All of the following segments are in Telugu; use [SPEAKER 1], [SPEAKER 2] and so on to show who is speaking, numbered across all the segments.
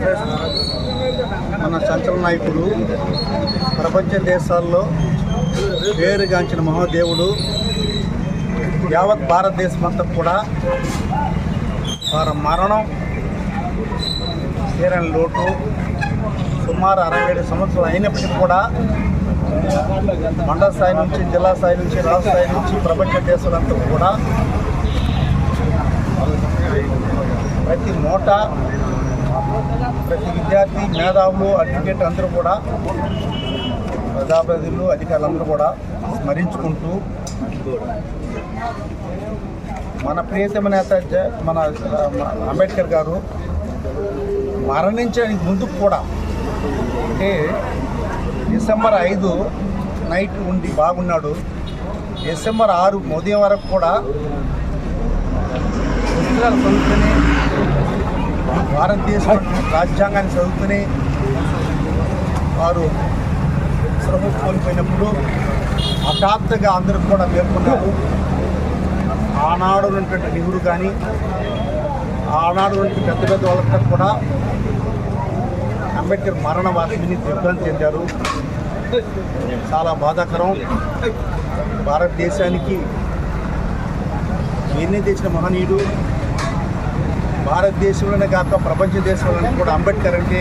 [SPEAKER 1] కాంగ్రెస్ మన సంచలన నాయకుడు ప్రపంచ దేశాల్లో పేరుగాంచిన మహాదేవుడు యావత్ భారతదేశం అంతా కూడా వారి మరణం తీరని లోటు సుమారు అరవై ఏడు సంవత్సరాలు అయినప్పటికీ కూడా మండల స్థాయి నుంచి జిల్లా స్థాయి నుంచి రాష్ట్ర స్థాయి నుంచి ప్రపంచ దేశాలంతా కూడా ప్రతి మూట ప్రతి విద్యార్థి మేధావులు అడ్వకేట్ అందరూ కూడా ప్రజాప్రతినిధులు అధికారులందరూ కూడా స్మరించుకుంటూ మన ప్రియతమ నేత మన అంబేద్కర్ గారు మరణించడానికి ముందు కూడా అంటే డిసెంబర్ ఐదు నైట్ ఉండి బాగున్నాడు. డిసెంబర్ ఆరు ఉదయం వరకు కూడా పుస్తకాలు చదువుతూనే భారతదేశం రాజ్యాంగాన్ని చదువుతూనే వారు శ్రమ కోల్పోయినప్పుడు హఠాత్తుగా అందరికి కూడా పేర్కొన్నారు ఆనాడు ఉన్నటువంటి నెహ్రూ కానీ ఆనాడు ఉన్నటువంటి పెద్ద పెద్ద వాళ్ళంతా కూడా అంబేద్కర్ మరణ వార్తని దిగ్భ్రాంతి చెందారు. చాలా బాధాకరం. భారతదేశానికి ఎన్ని తెచ్చిన మహనీయుడు? భారతదేశంలోనే కాక ప్రపంచ దేశంలోనే కూడా అంబేద్కర్ అంటే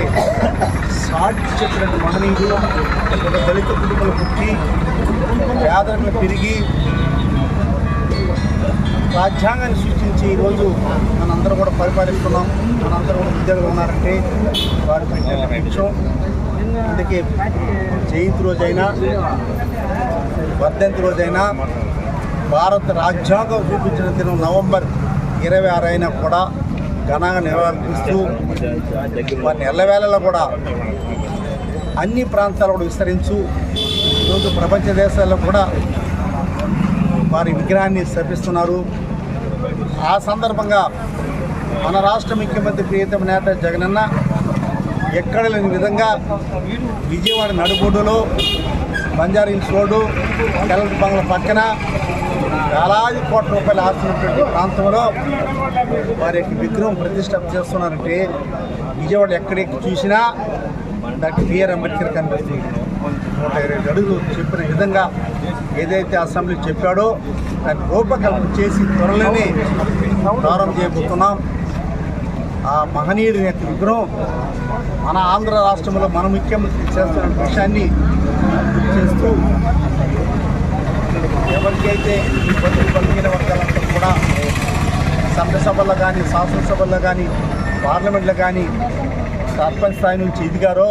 [SPEAKER 1] సాటి చెప్పినట్టు మహనీయులు ఒక దళిత కుటుంబాలు పుట్టి పేదరికలు పెరిగి రాజ్యాంగాన్ని సృష్టించి ఈరోజు మనందరం కూడా పరిపాలిస్తున్నాం. మనందరం కూడా ఉద్యోగులు ఉన్నారంటే వారు పెట్టిన విషయం. అందుకే జయంతి రోజైనా వర్ధంతి రోజైనా భారత రాజ్యాంగం చూపించిన దినం నవంబర్ ఇరవై ఆరు అయినా కూడా ఘనంగా నిర్వహిస్తూ వారిని ఎల్లవేళలా కూడా అన్ని ప్రాంతాలు కూడా విస్తరించు ఈరోజు ప్రపంచ దేశాల్లో కూడా వారి విగ్రహాన్ని స్థాపిస్తున్నారు ఆ సందర్భంగా మన రాష్ట్ర ముఖ్యమంత్రి ప్రియతమ నేత జగనన్న ఎక్కడ లేని విధంగా విజయవాడ నడుబొడ్డులో బంజారా హిల్స్ రోడ్డు కలెక్టర్ బంగ్ల పక్కన వేలాది కోట్ల రూపాయలు ఆస్తున్నటువంటి ప్రాంతంలో వారి యొక్క విగ్రహం ప్రతిష్టం చేస్తున్నారంటే విజయవాడ ఎక్కడెక్కడ చూసినా డాక్టర్ బిఆర్ అంబేద్కర్ కనిపిస్తుంది. నూట ఇరవై అడుగులు చెప్పిన విధంగా ఏదైతే అసెంబ్లీ చెప్పాడో దాన్ని రూపకల్పన చేసి త్వరలోనే ప్రారంభం చేయబోతున్నాం. ఆ మహనీయుడి యొక్క విగ్రహం మన ఆంధ్ర రాష్ట్రంలో మన ముఖ్యమంత్రి చేస్తున్న విషయాన్ని గుర్తు చేస్తూ ఎవరికైతే ఇబ్బందులు కలిగిన వర్గాలంతా కూడా సభల్లో కానీ శాసనసభల్లో కానీ పార్లమెంట్లో కానీ సర్పంచ్ స్థాయి నుంచి ఎదిగారో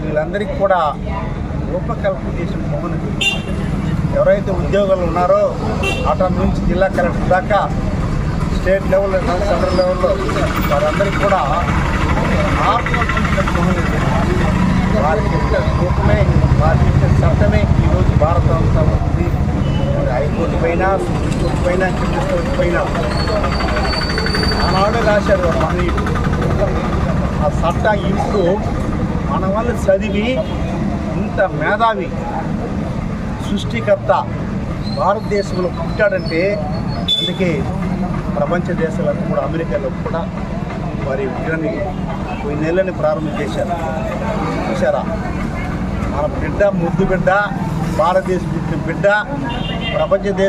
[SPEAKER 1] వీళ్ళందరికీ కూడా రూపకల్పన చేసిన భూములు ఎవరైతే ఉద్యోగాలు ఉన్నారో అటు నుంచి జిల్లా కలెక్టర్ దాకా స్టేట్ లెవెల్లో సెంట్రల్ లెవెల్లో వారందరికీ కూడా వారికి ఇచ్చిన రూపమే వారికి ఇచ్చిన చట్టమే ఈరోజు భారత ఉంది. పైన సుప్రీంకోర్టు పైన సుప్రీంకోర్టు పైన ఆనాడు రాశారు ఆ మహనీయుడు ఆ ఇప్పుడు మన వాళ్ళు చదివి ఇంత మేధావి సృష్టికర్త భారతదేశంలో పుట్టాడంటే అందుకే ప్రపంచ దేశాలకు కూడా అమెరికాలో కూడా వారి విగ్రహాన్ని కొన్ని నెలలని ప్రారంభం చేశారు. చూసారా మన బిడ్డ ముద్దు బిడ్డ భారతదేశ బిడ్డ ప్రపంచ దేశ